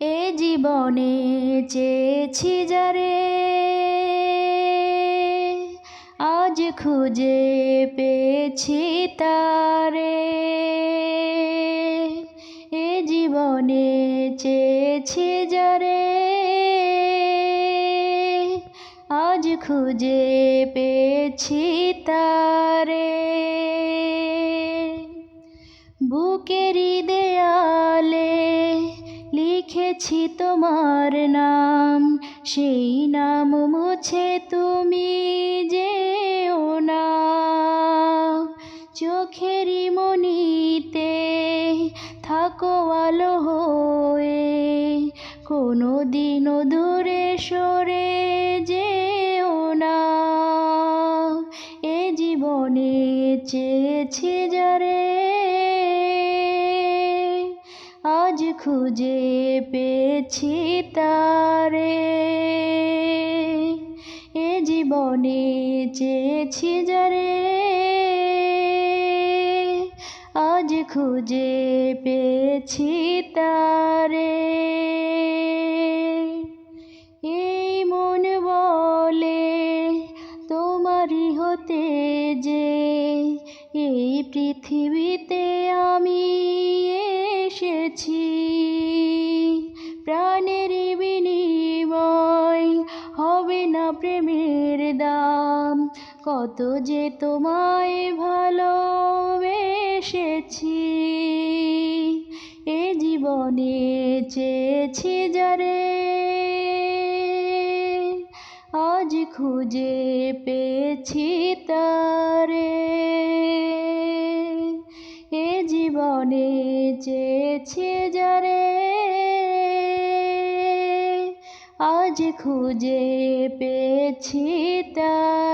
এ জীবনে চেয়েছি যারে, আজ খুঁজে পেয়েছি তারে। এ জীবনে চেয়েছি যারে, আজ খুঁজে পেয়েছি তারে। বুকেরই লিখেছি তোমার নাম, সেই নাম মুছে তুমি যেও না। চোখেরই মনিতে থাকো আলো হয়ে কোনো দিনও দূরে সরে যেও না। এ জীবনে চেয়েছি যারে খুঁজে পেয়েছি তারে। এ জীবনে চেয়েছি যারে। আজ খুঁজে পেয়েছি তারে। এই মন বলে তোমারই হতে যে এই পৃথিবীতে আমি এসেছি। প্রাণের বিনিময় হবে না প্রেমের দাম। কত যে তোমায় ভালোবেসেছি, এ জীবনে চেয়েছি যারে আজ খুঁজে পেয়েছি তারে। এ জীবনে চেয়েছি যারে আজ খুঁজে পেয়েছি তারে